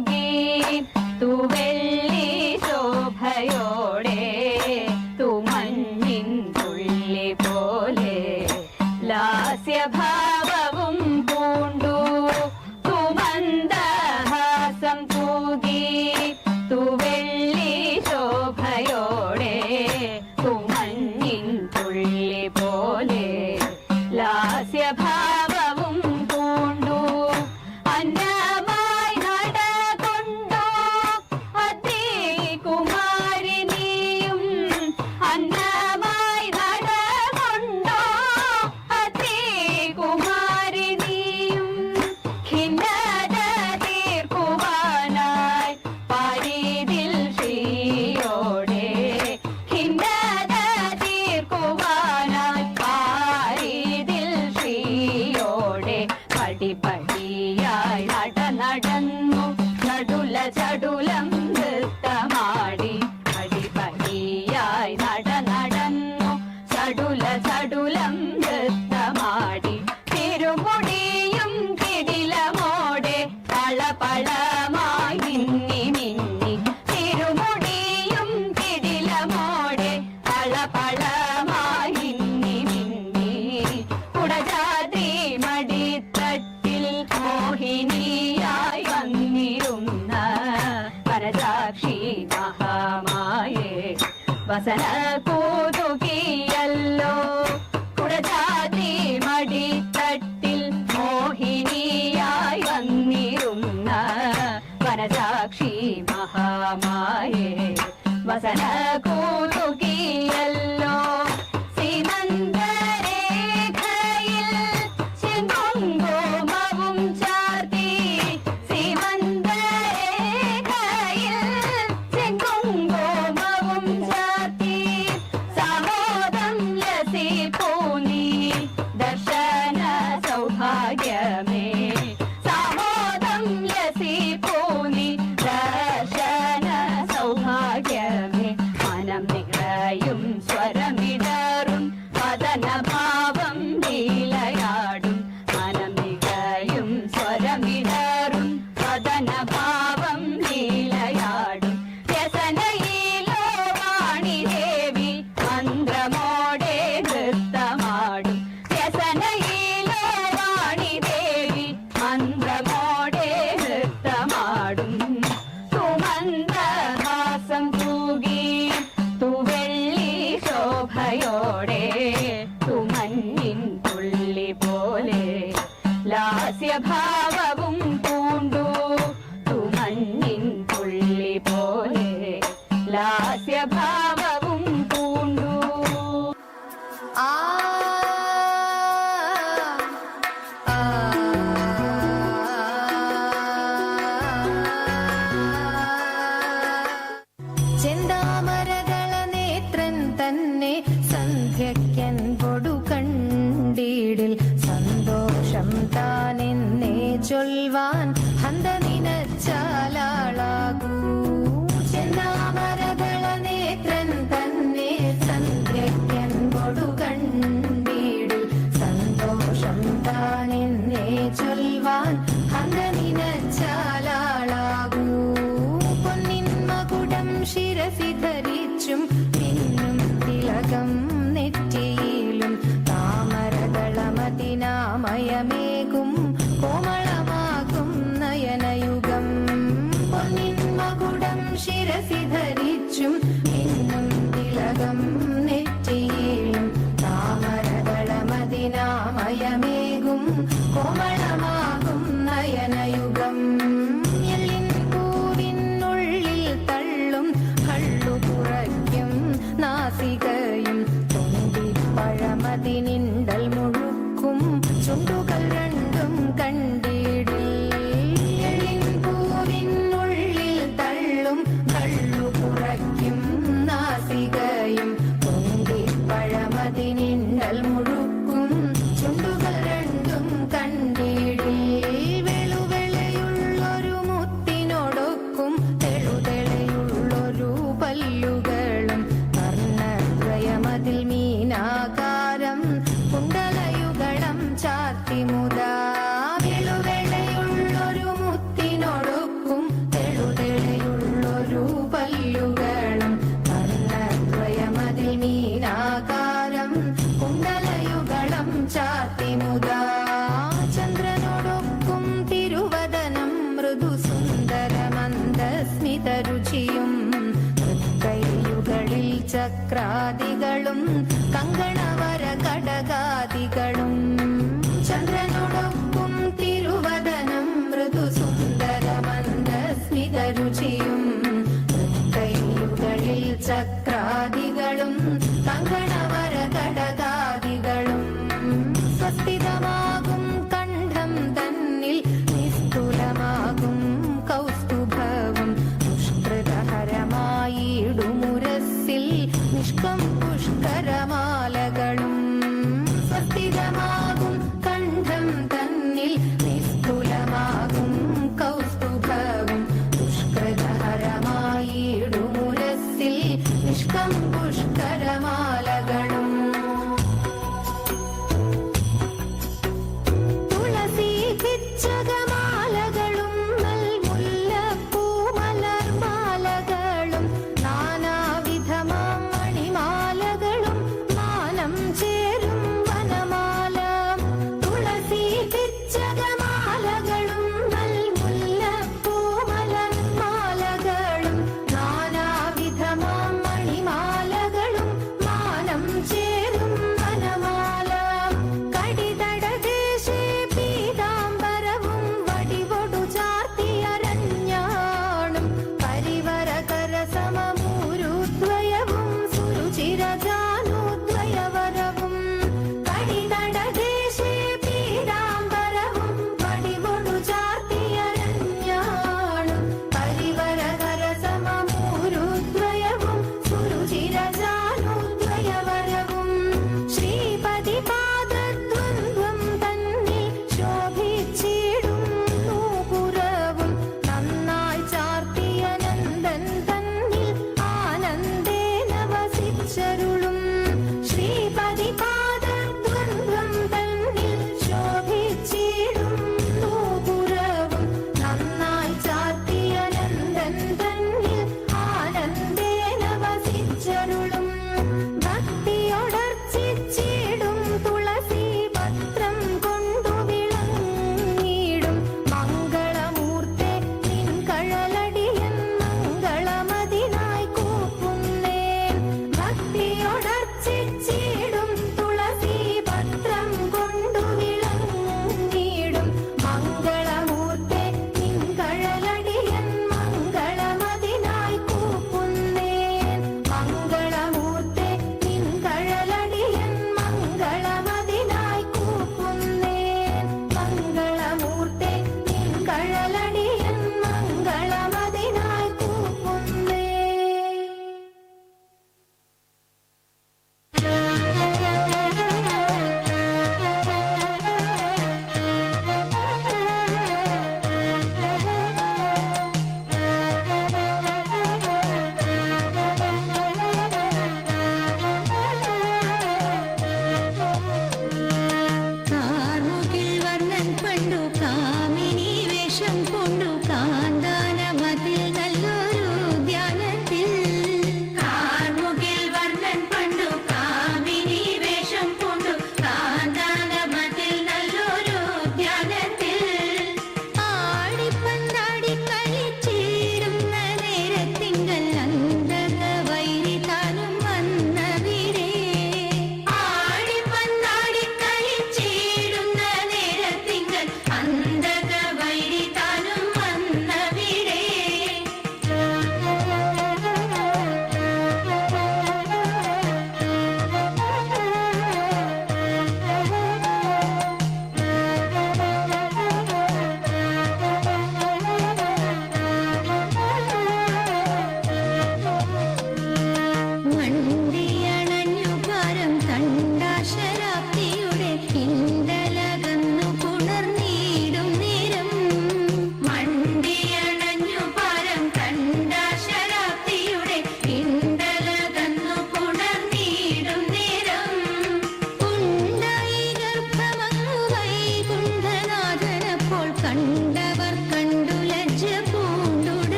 മുഖേ തുവെള്ളി ശോഭയോടെ 不亮 ഗജസാക്ഷി മഹാമായേ. വസന കൂതുകിയല്ലോ. കുടജാതി മടിത്തട്ടിൽ മോഹിനിയായി വന്നിരുന്ന വനസാക്ഷി മഹാമായേ. വസന കൂതു Let's La Sierra. coffee girl.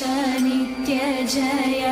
Venkatesha Nithya Jaya